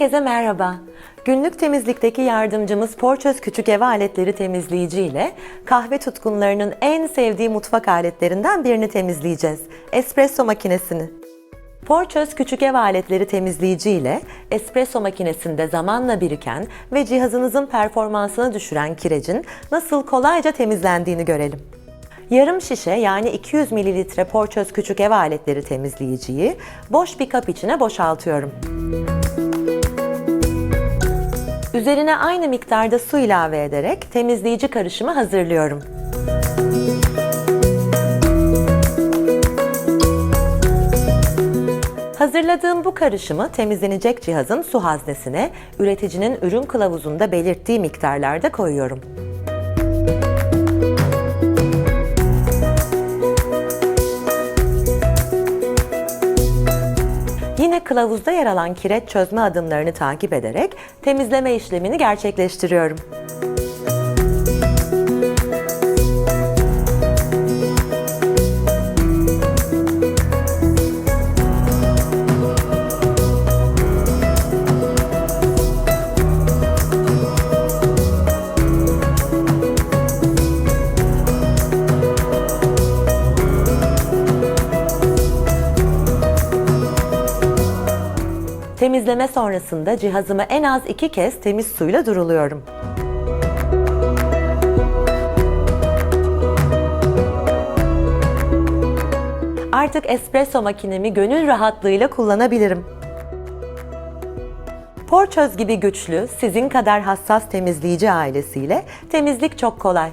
Herkese merhaba. Günlük temizlikteki yardımcımız Porçöz Küçük Ev Aletleri Temizleyici ile kahve tutkunlarının en sevdiği mutfak aletlerinden birini temizleyeceğiz. Espresso makinesini. Porçöz Küçük Ev Aletleri Temizleyici ile espresso makinesinde zamanla biriken ve cihazınızın performansını düşüren kirecin nasıl kolayca temizlendiğini görelim. Yarım şişe yani 200 mililitre Porçöz Küçük Ev Aletleri Temizleyiciyi boş bir kap içine boşaltıyorum. Üzerine aynı miktarda su ilave ederek temizleyici karışımı hazırlıyorum. Hazırladığım bu karışımı temizlenecek cihazın su haznesine üreticinin ürün kılavuzunda belirttiği miktarlarda koyuyorum. Yine kılavuzda yer alan kireç çözme adımlarını takip ederek temizleme işlemini gerçekleştiriyorum. Temizleme sonrasında cihazımı en az iki kez temiz suyla duruluyorum. Artık espresso makinemi gönül rahatlığıyla kullanabilirim. Porçöz gibi güçlü, sizin kadar hassas temizleyici ailesiyle temizlik çok kolay.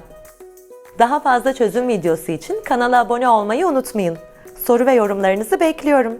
Daha fazla çözüm videosu için kanala abone olmayı unutmayın. Soru ve yorumlarınızı bekliyorum.